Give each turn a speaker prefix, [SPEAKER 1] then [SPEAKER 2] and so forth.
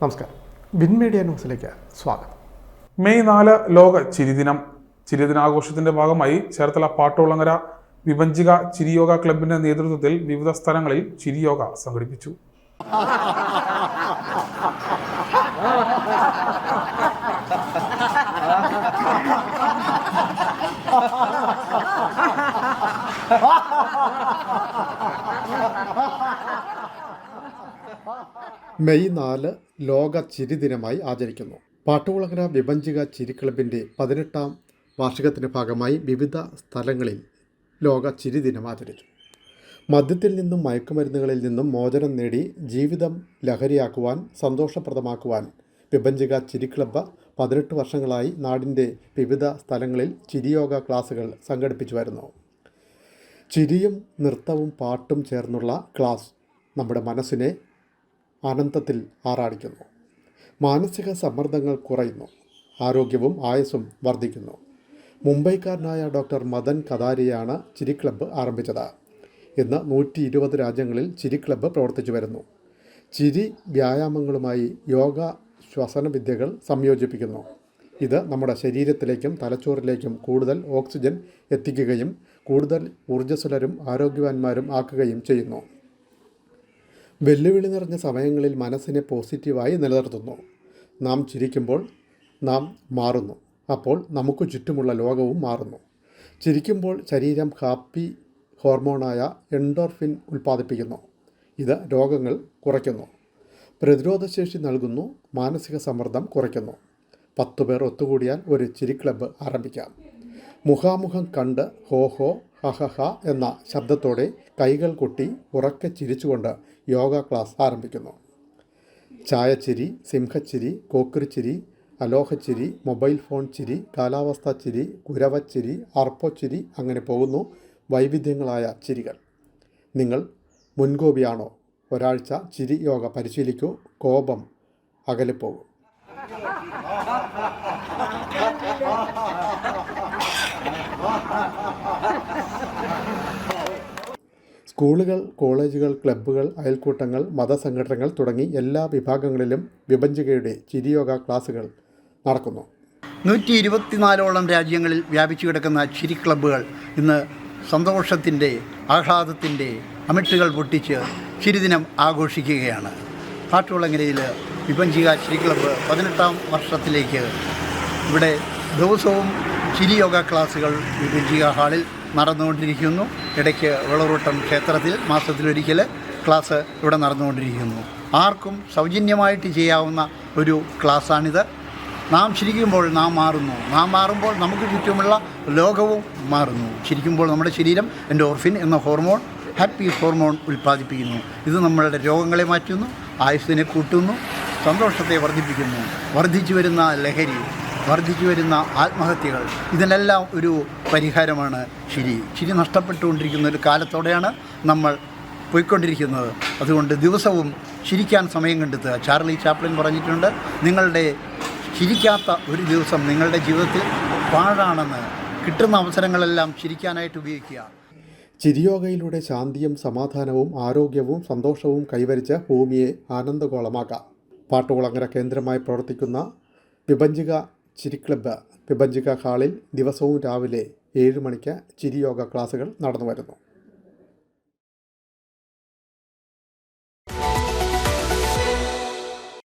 [SPEAKER 1] നമസ്കാരം. Win media ന്യൂസിലേക്ക് സ്വാഗതം.
[SPEAKER 2] മെയ് നാല് ലോക ചിരിദിനം ചിരിദിനാഘോഷത്തിന്റെ ഭാഗമായി ചേർത്തല പാട്ടോളങ്ങര വിഭജിക ചിരിയോഗ ക്ലബിന്റെ നേതൃത്വത്തിൽ വിവിധ സ്ഥലങ്ങളിൽ ചിരിയോഗ സംഘടിപ്പിച്ചു.
[SPEAKER 1] മെയ് നാല് ലോക ചിരിദിനമായി ആചരിക്കുന്നു. പാട്ടുകുളങ്ങര വിഭജിക ചിരിക്ലബിന്റെ പതിനെട്ടാം വാർഷികത്തിന്റെ ഭാഗമായി വിവിധ സ്ഥലങ്ങളിൽ ലോക ചിരിദിനം ആചരിച്ചു. മദ്യത്തിൽ നിന്നും മയക്കുമരുന്നുകളിൽ നിന്നും മോചനം നേടി ജീവിതം ലഹരിയാക്കുവാൻ സന്തോഷപ്രദമാക്കുവാൻ വിഭജിക ചിരി ക്ലബ്ബ് പതിനെട്ട് വർഷങ്ങളായി നാടിന്റെ വിവിധ സ്ഥലങ്ങളിൽ ചിരിയോഗ ക്ലാസുകൾ സംഘടിപ്പിച്ചു വരുന്നു. ചിരിയും നൃത്തവും പാട്ടും ചേർന്നുള്ള ക്ലാസ് നമ്മുടെ മനസ്സിനെ ആനന്ദത്തിൽ ആറാടിക്കുന്നു. മാനസിക സമ്മർദ്ദങ്ങൾ കുറയുന്നു. ആരോഗ്യവും ആയുസ്സും വർദ്ധിക്കുന്നു. മുംബൈക്കാരനായ ഡോക്ടർ മദൻ കതാരിയാണ് ചിരി ക്ലബ്ബ് ആരംഭിച്ചത്. ഇന്ന് നൂറ്റി ഇരുപത് രാജ്യങ്ങളിൽ ചിരി ക്ലബ്ബ് പ്രവർത്തിച്ചു വരുന്നു. ചിരി വ്യായാമങ്ങളുമായി യോഗ ശ്വസന വിദ്യകൾ സംയോജിപ്പിക്കുന്നു. ഇത് നമ്മുടെ ശരീരത്തിലേക്കും തലച്ചോറിലേക്കും കൂടുതൽ ഓക്സിജൻ എത്തിക്കുകയും കൂടുതൽ ഊർജസ്വലരും ആരോഗ്യവാന്മാരും ആക്കുകയും ചെയ്യുന്നു. വെല്ലുവിളി നിറഞ്ഞ സമയങ്ങളിൽ മനസ്സിനെ പോസിറ്റീവായി നിലനിർത്തുന്നു. നാം ചിരിക്കുമ്പോൾ നാം മാറുന്നു. അപ്പോൾ നമുക്ക് ചുറ്റുമുള്ള ലോകവും മാറുന്നു. ചിരിക്കുമ്പോൾ ശരീരം ഹാപ്പി ഹോർമോണായ എൻഡോർഫിൻ ഉൽപ്പാദിപ്പിക്കുന്നു. ഇത് രോഗങ്ങൾ കുറയ്ക്കുന്നു. പ്രതിരോധശേഷി നൽകുന്നു. മാനസിക സമ്മർദ്ദം കുറയ്ക്കുന്നു. പത്തു പേർ ഒത്തുകൂടിയാൽ ഒരു ചിരി ക്ലബ്ബ് ആരംഭിക്കാം. മുഖാമുഖം കണ്ട് ഹോ ഹോ ഹ ഹ എന്ന ശബ്ദത്തോടെ കൈകൾ കൊട്ടി ഉറക്കെ ചിരിച്ചുകൊണ്ട് യോഗ ക്ലാസ് ആരംഭിക്കുന്നു. ചായച്ചിരി സിംഹച്ചിരി കോക്രിച്ചിരി അലോഹച്ചിരി മൊബൈൽ ഫോൺ ചിരി കാലാവസ്ഥാ ചിരി കുരവച്ചിരി അർപ്പച്ചിരി അങ്ങനെ പോകുന്നു വൈവിധ്യങ്ങളായ ചിരികൾ. നിങ്ങൾ മുൻകോപിയാണോ? ഒരാഴ്ച ചിരി യോഗ പരിശീലിക്കൂ കോപം അകലെപ്പോകും സ്കൂളുകൾ കോളേജുകൾ ക്ലബ്ബുകൾ അയൽക്കൂട്ടങ്ങൾ മതസംഘടനകൾ തുടങ്ങി എല്ലാ വിഭാഗങ്ങളിലും വിഭജികയുടെ ചിരിയോഗ ക്ലാസുകൾ നടക്കുന്നു.
[SPEAKER 3] നൂറ്റി ഇരുപത്തിനാലോളം രാജ്യങ്ങളിൽ വ്യാപിച്ചു കിടക്കുന്ന ചിരി ക്ലബ്ബുകൾ ഇന്ന് സന്തോഷത്തിന്റെ ആഹ്ലാദത്തിന്റെ അമിട്ടുകൾ പൊട്ടിച്ച് ചിരിദിനം ആഘോഷിക്കുകയാണ്. കാട്ടുകുളങ്ങരയിൽ വിഭജിക ചിരി ക്ലബ്ബ് പതിനെട്ടാം വർഷത്തിലേക്ക് ഇവിടെ ദിവസവും ചിരി യോഗ ക്ലാസുകൾ വിഭജിക ഹാളിൽ നടന്നുകൊണ്ടിരിക്കുന്നു. ഇടയ്ക്ക് വിളവൂട്ടം ക്ഷേത്രത്തിൽ മാസത്തിലൊരിക്കൽ ക്ലാസ് ഇവിടെ നടന്നുകൊണ്ടിരിക്കുന്നു. ആർക്കും സൗജന്യമായിട്ട് ചെയ്യാവുന്ന ഒരു ക്ലാസ്സാണിത്. നാം ശരിക്കുമ്പോൾ നാം മാറുന്നു. നാം മാറുമ്പോൾ നമുക്ക് ചുറ്റുമുള്ള ലോകവും മാറുന്നു. ശരിക്കുമ്പോൾ നമ്മുടെ ശരീരം എൻഡോർഫിൻ എന്ന ഹോർമോൺ ഹാപ്പി ഹോർമോൺ ഉൽപ്പാദിപ്പിക്കുന്നു. ഇത് നമ്മളുടെ രോഗങ്ങളെ മാറ്റുന്നു ആയുസ്സിനെ കൂട്ടുന്നു സന്തോഷത്തെ വർദ്ധിപ്പിക്കുന്നു. വർദ്ധിച്ചു വരുന്ന ലഹരി വർദ്ധിച്ചു വരുന്ന ആത്മഹത്യകൾ. ഇതിനെല്ലാം ഒരു പരിഹാരമാണ് ചിരി ചിരി നഷ്ടപ്പെട്ടുകൊണ്ടിരിക്കുന്ന ഒരു കാലത്തോടെയാണ് നമ്മൾ പോയിക്കൊണ്ടിരിക്കുന്നത്. അതുകൊണ്ട് ദിവസവും ചിരിക്കാൻ സമയം കണ്ടെത്തുക. ചാർലി ചാപ്ലിൻ പറഞ്ഞിട്ടുണ്ട് നിങ്ങളുടെ ചിരിക്കാത്ത ഒരു ദിവസം നിങ്ങളുടെ ജീവിതത്തിൽ പാഴാണെന്ന്. കിട്ടുന്ന അവസരങ്ങളെല്ലാം ചിരിക്കാനായിട്ട് ഉപയോഗിക്കുക.
[SPEAKER 1] ചിരിയോഗയിലൂടെ ശാന്തിയും സമാധാനവും ആരോഗ്യവും സന്തോഷവും കൈവരിച്ച് ഭൂമിയെ ആനന്ദഗോളമാക്കാം. പാട്ടുകുളങ്ങര കേന്ദ്രമായി പ്രവർത്തിക്കുന്ന വിഭജിക ചിരി ക്ലബ്ബ് പിബഞ്ചിക ഹാളിൽ ദിവസവും രാവിലെ ഏഴ് മണിക്ക് ചിരി യോഗ ക്ലാസുകൾ നടന്നു വരുന്നു